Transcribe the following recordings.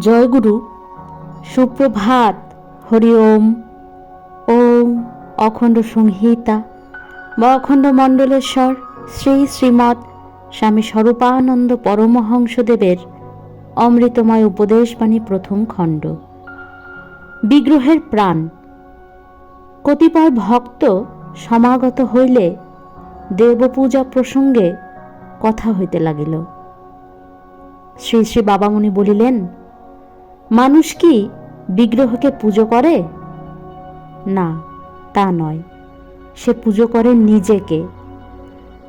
জয়গুরু, সুপ্রভাত, হরি ওম। ওম অখণ্ড সংহিতা, বা অখণ্ড মণ্ডলেশ্বর, শ্রী শ্রীমৎ স্বামী স্বরূপানন্দ পরমহংসদেবের অমৃতময় উপদেশবাণী প্রথম খণ্ড। বিগ্রহের প্রাণ। কতিপয় ভক্ত সমাগত হইলে দেবপূজা প্রসঙ্গে কথা হইতে লাগিল। শ্রী শ্রী বাবামণি বলিলেন মানুষ কি বিগ্রহকে পুজো করে? না, তা নয়। সে পুজো করে নিজেকে।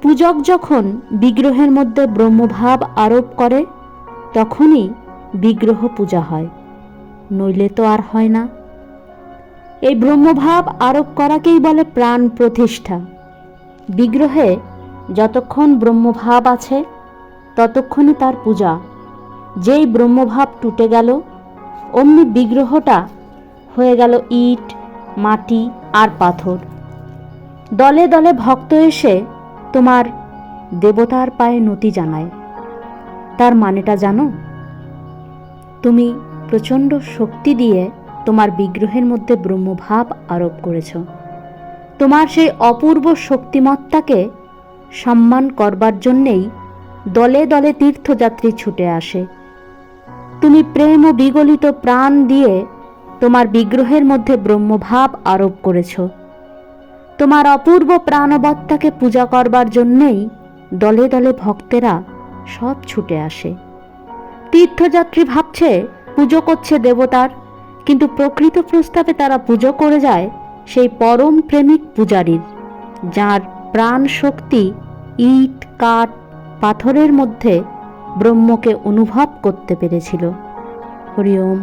পূজক যখন বিগ্রহের মধ্যে ব্রহ্মভাব আরোপ করে, তখনই বিগ্রহ পূজা হয়। নইলে তো আর হয় না। এই ব্রহ্মভাব আরোপ করাকেই বলে প্রাণ প্রতিষ্ঠা। বিগ্রহে যতক্ষণ ব্রহ্মভাব আছে, ততক্ষণই তার পূজা। যেই ব্রহ্মভাব টুটে গেল অমনি বিগ্রহটা হয়ে গেল ইট, মাটি আর পাথর। দলে দলে ভক্ত এসে তোমার দেবতার পায়ে নতি জানায়। তার মানেটা জানো? তুমি প্রচণ্ড শক্তি দিয়ে তোমার বিগ্রহের মধ্যে ব্রহ্মভাব আরোপ করেছ। তোমার সেই অপূর্ব শক্তিমত্তাকে সম্মান করবার জন্যেই দলে দলে তীর্থযাত্রী ছুটে আসে। তুমি প্রেম ও বিগলিত প্রাণ দিয়ে তোমার বিগ্রহের মধ্যে ব্রহ্মভাব আরোপ করেছ। তোমার অপূর্ব প্রাণবত্তাকে পূজা করবার জন্যেই দলে দলে ভক্তেরা সব ছুটে আসে। তীর্থযাত্রী ভাবছে, পুজো করছে দেবতার, কিন্তু প্রকৃত প্রস্তাবে তারা পুজো করে যায় সেই পরম প্রেমিক পূজারীর, যার প্রাণ শক্তি ইট, কাঠ, পাথরের মধ্যে ব্রহ্মকে অনুভব করতে পেরেছিল। হরি ওম।